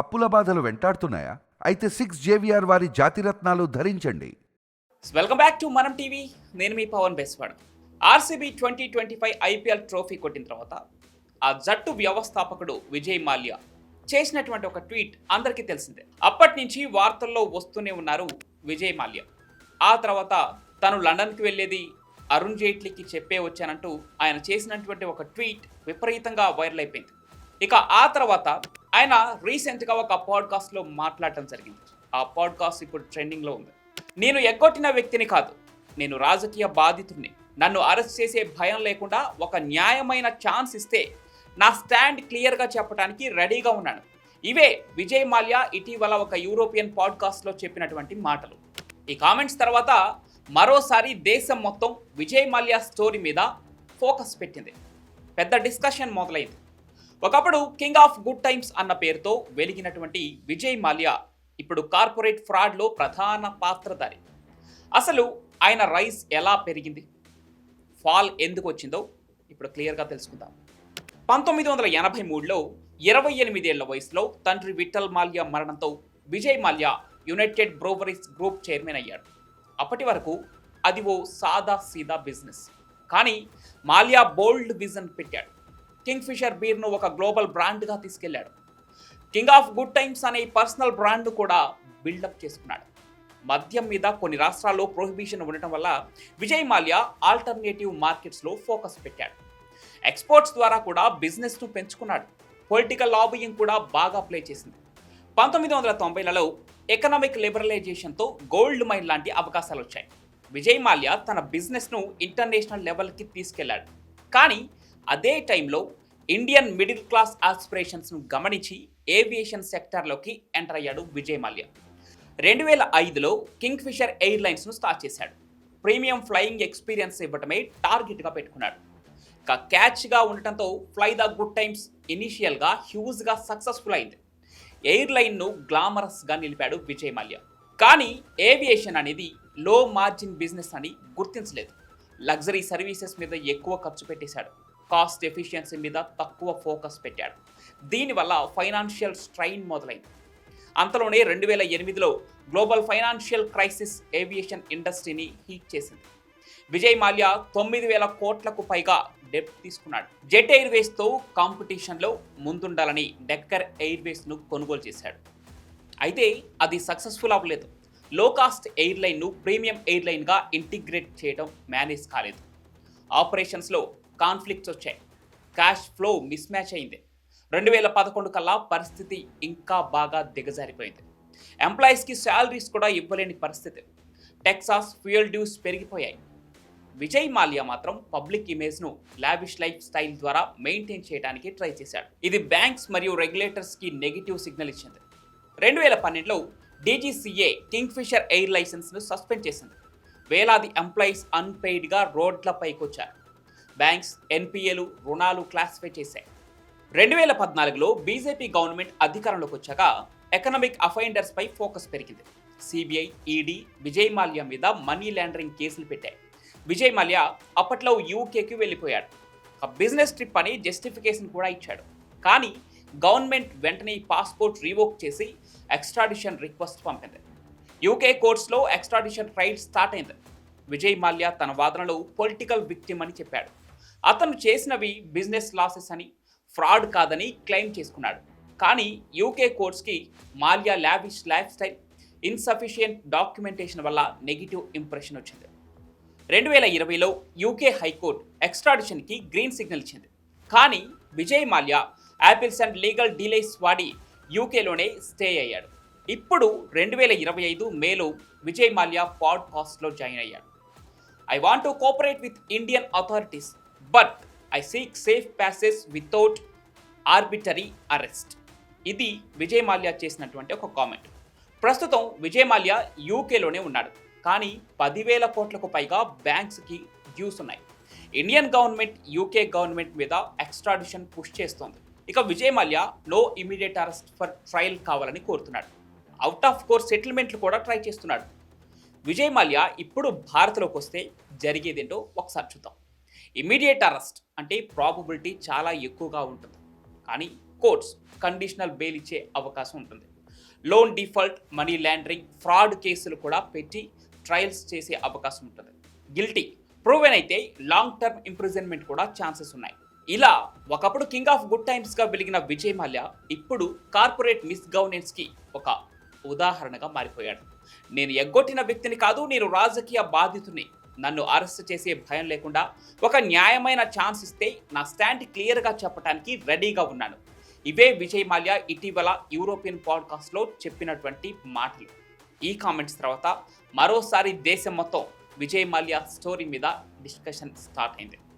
అప్పుల బాధలు వెంటాడుతున్నాయా? అయితే సిక్స్ జేవిఆర్ వారి జాతిరత్నాలు ధరించండి. Welcome back to Manam TV నేను మీ Pavan Beswad. RCB twenty twenty five IPL trophy కొట్టిన తర్వాత ఆ జట్టు వ్యవస్థాపకుడు విజయ్ మాల్యా చేసినటువంటి ఒక ట్వీట్ అందరికీ తెలిసిందే. అప్పటి నుంచి వార్తల్లో వస్తూనే ఉన్నారు విజయ్ మాల్యా. ఆ తర్వాత తను లండన్కి వెళ్ళేది అరుణ్ జైట్లీకి చెప్పే వచ్చానంటూ ఆయన చేసినటువంటి ఒక ట్వీట్ విపరీతంగా వైరల్ అయిపోయింది. ఇక ఆ తర్వాత ఆయన రీసెంట్గా ఒక పాడ్కాస్ట్లో మాట్లాడటం జరిగింది. ఆ పాడ్కాస్ట్ ఇప్పుడు ట్రెండింగ్లో ఉంది. నేను ఎగ్గొట్టిన వ్యక్తిని కాదు. నేను రాజకీయ బాధితుడిని. నన్ను అరెస్ట్ చేసే భయం లేకుండా ఒక న్యాయమైన ఛాన్స్ ఇస్తే నా స్టాండ్ క్లియర్గా చెప్పడానికి రెడీగా ఉన్నాను. ఇవే విజయ్ మాల్యా ఇటీవల ఒక యూరోపియన్ పాడ్కాస్ట్లో చెప్పినటువంటి మాటలు. ఈ కామెంట్స్ తర్వాత మరోసారి దేశం మొత్తం విజయ్ మాల్యా స్టోరీ మీద ఫోకస్ పెట్టింది. పెద్ద డిస్కషన్ మొదలైంది. ఒకప్పుడు కింగ్ ఆఫ్ గుడ్ టైమ్స్ అన్న పేరుతో వెలిగినటువంటి విజయ్ మాల్యా ఇప్పుడు కార్పొరేట్ ఫ్రాడ్లో ప్రధాన పాత్రధారి. అసలు ఆయన రైస్ ఎలా పెరిగింది? ఫాల్ ఎందుకు వచ్చిందో ఇప్పుడు క్లియర్గా తెలుసుకుందాం. పంతొమ్మిది వందల ఎనభై మూడులో ఇరవై ఎనిమిదేళ్ళ వయసులో తండ్రి విఠల్ మాల్యా మరణంతో Vijay Mallya United Breweries group chairman అయ్యాడు. అప్పటి వరకు అది ఓ సాదా సీదా బిజినెస్. కానీ మాల్యా బోల్డ్ విజన్ పెట్టాడు. కింగ్ఫిషర్ బీర్ను ఒక గ్లోబల్ బ్రాండ్గా తీసుకెళ్ళాడు. కింగ్ ఆఫ్ గుడ్ టైమ్స్ అనే పర్సనల్ బ్రాండ్ కూడా బిల్డప్ చేసుకున్నాడు. మద్యం మీద కొన్ని రాష్ట్రాల్లో ప్రొహిబిషన్ ఉండటం వల్ల విజయ్ మాల్యా ఆల్టర్నేటివ్ మార్కెట్స్లో ఫోకస్ పెట్టాడు. ఎక్స్పోర్ట్స్ ద్వారా కూడా బిజినెస్ను పెంచుకున్నాడు. పొలిటికల్ లాబియింగ్ కూడా బాగా ప్లే చేసింది. పంతొమ్మిది వందల తొంభైలలో ఎకనామిక్ లిబరలైజేషన్తో గోల్డ్ మైన్ లాంటి అవకాశాలు వచ్చాయి విజయ్ మాల్యా తన బిజినెస్ను ఇంటర్నేషనల్ లెవెల్కి తీసుకెళ్ళాడు. కానీ అదే టైంలో ఇండియన్ మిడిల్ క్లాస్ ఆస్పిరేషన్స్ను గమనించి ఏవియేషన్ సెక్టార్లోకి ఎంటర్ అయ్యాడు విజయ్ మల్య. రెండు వేల ఐదులో కింగ్ ఫిషర్ ఎయిర్లైన్స్ను స్టార్ట్ చేశాడు. ప్రీమియం ఫ్లయింగ్ ఎక్స్పీరియన్స్ ఇవ్వటమే టార్గెట్గా పెట్టుకున్నాడు. ఇక క్యాచ్గా ఉండటంతో ఫ్లై ద గుడ్ టైమ్స్ ఇనీషియల్గా హ్యూజ్గా సక్సెస్ఫుల్ అయింది. ఎయిర్లైన్ను గ్లామరస్గా నిలిపాడు విజయ్ మల్య. కానీ ఏవియేషన్ అనేది లో మార్జిన్ బిజినెస్ అని గుర్తించలేదు. లగ్జరీ సర్వీసెస్ మీద ఎక్కువ ఖర్చు పెట్టేశాడు. కాస్ట్ ఎఫిషియన్సీ మీద తక్కువ ఫోకస్ పెట్టాడు. దీనివల్ల ఫైనాన్షియల్ స్ట్రైన్ మొదలైంది. అంతలోనే రెండు వేల ఎనిమిదిలో గ్లోబల్ ఫైనాన్షియల్ క్రైసిస్ ఏవియేషన్ ఇండస్ట్రీని హీట్ చేసింది. విజయ్ మాల్యా తొమ్మిది వేల కోట్లకు పైగా డెప్ తీసుకున్నాడు. జెట్ ఎయిర్వేస్తో కాంపిటీషన్లో ముందుండాలని డెక్కర్ ఎయిర్వేస్ను కొనుగోలు చేశాడు. అయితే అది సక్సెస్ఫుల్ అవ్వలేదు. లో కాస్ట్ ఎయిర్లైన్ను ప్రీమియం ఎయిర్లైన్గా ఇంటిగ్రేట్ చేయడం మేనేజ్ కాలేదు. ఆపరేషన్స్లో కాన్ఫ్లిక్ట్స్ వచ్చాయి. క్యాష్ ఫ్లో మిస్ మ్యాచ్ అయింది. రెండు వేల పదకొండు కల్లా పరిస్థితి ఇంకా బాగా దిగజారిపోయింది. ఎంప్లాయీస్కి శాలరీస్ కూడా ఇవ్వలేని పరిస్థితి. టెక్సాస్ ఫ్యూయల్ డ్యూస్ పెరిగిపోయాయి. విజయ్ మాల్యా మాత్రం పబ్లిక్ ఇమేజ్ను లావిష్ లైఫ్ స్టైల్ ద్వారా మెయింటైన్ చేయడానికి ట్రై చేశాడు. ఇది బ్యాంక్స్ మరియు రెగ్యులేటర్స్కి నెగిటివ్ సిగ్నల్ ఇచ్చింది. రెండు వేల పన్నెండులో డీజీసీఏ కింగ్ఫిషర్ ఎయిర్ లైసెన్స్ను సస్పెండ్ చేసింది. వేలాది ఎంప్లాయీస్ అన్పెయిడ్గా రోడ్లపైకి వచ్చారు బ్యాంక్స్ ఎన్పిఏలు రుణాలు క్లాసిఫై చేశాయి. రెండు వేల పద్నాలుగులో బీజేపీ గవర్నమెంట్ అధికారంలోకి వచ్చాక ఎకనామిక్ అఫైండర్స్ పై ఫోకస్ పెరిగింది. సిబిఐ ఈడీ విజయ్ మాల్యా మీద మనీ లాండరింగ్ కేసులు పెట్టాయి. విజయ్ మాల్యా అప్పట్లో యూకేకి వెళ్ళిపోయాడు. ఒక బిజినెస్ ట్రిప్ అని జస్టిఫికేషన్ కూడా ఇచ్చాడు. కానీ గవర్నమెంట్ వెంటనే పాస్పోర్ట్ రీవోక్ చేసి ఎక్స్ట్రాడిషన్ రిక్వెస్ట్ పంపింది. యూకే కోర్ట్స్లో ఎక్స్ట్రాడిషన్ రైట్ స్టార్ట్ అయింది. విజయ్ మాల్యా తన వాదనలో పొలిటికల్ విక్టిమ్ అని చెప్పాడు. అతను చేసినవి బిజినెస్ లాసెస్ అని ఫ్రాడ్ కాదని క్లెయిమ్ చేసుకున్నాడు. కానీ UK కోర్ట్స్కి Mallya lavish lifestyle insufficient documentation వల్ల నెగిటివ్ ఇంప్రెషన్ వచ్చింది. రెండు వేల ఇరవైలో యూకే హైకోర్టు ఎక్స్ట్రాడిషన్కి గ్రీన్ సిగ్నల్ ఇచ్చింది. కానీ Vijay Mallya appeals and legal delays వాడి యూకేలోనే స్టే అయ్యాడు. ఇప్పుడు రెండు వేల ఇరవై ఐదు మేలో విజయ్ మాల్యా పాడ్కాస్ట్లో జాయిన్ అయ్యాడు. I want to cooperate with Indian authorities but I seek safe passage without arbitrary arrest ఇది విజయ్ మాల్యా చేసినటువంటి ఒక కామెంట్ ప్రస్తుతం విజయ్ మాల్యా యూకేలోనే ఉన్నాడు. కానీ పదివేల కోట్లకు పైగా బ్యాంక్స్కి డ్యూస్ ఉన్నాయి. ఇండియన్ గవర్నమెంట్ యూకే గవర్నమెంట్ మీద ఎక్స్ట్రాడిషన్ పుష్ చేస్తోంది. ఇక Vijay Mallya no immediate arrest for trial కావాలని కోరుతున్నాడు. అవుట్ ఆఫ్ కోర్స్ సెటిల్మెంట్లు కూడా ట్రై చేస్తున్నాడు. విజయ్ మాల్యా ఇప్పుడు భారత్లోకి వస్తే జరిగేదేంటో ఒకసారి చూద్దాం. ఇమీడియట్ అరెస్ట్ అంటే ప్రాబబిలిటీ చాలా ఎక్కువగా ఉంటుంది. కానీ కోర్ట్స్ కండిషనల్ బెయిల్ ఇచ్చే అవకాశం ఉంటుంది. Loan default money laundering fraud కేసులు కూడా పెట్టి ట్రయల్స్ చేసే అవకాశం ఉంటుంది. గిల్టీ ప్రూవెన్ అయితే లాంగ్ టర్మ్ ఇంప్రిజన్మెంట్ కూడా ఛాన్సెస్ ఉన్నాయి. ఇలా ఒకప్పుడు కింగ్ ఆఫ్ గుడ్ టైమ్స్గా వెలిగిన విజయ్ మల్య ఇప్పుడు కార్పొరేట్ మిస్ గవర్నెన్స్కి ఒక ఉదాహరణగా మారిపోయాడు. నేను ఎగ్గొట్టిన వ్యక్తిని కాదు నేను రాజకీయ బాధితుని నన్ను అరెస్ట్ చేసే భయం లేకుండా ఒక న్యాయమైన ఛాన్స్ ఇస్తే నా స్టాండ్ క్లియర్గా చెప్పడానికి రెడీగా ఉన్నాను. ఇవే విజయ్ మాల్యా ఇటీవల యూరోపియన్ పాడ్కాస్ట్లో చెప్పినటువంటి మాటలు. ఈ కామెంట్స్ తర్వాత మరోసారి దేశం మొత్తం విజయ్ మాల్యా స్టోరీ మీద డిస్కషన్ స్టార్ట్ అయింది.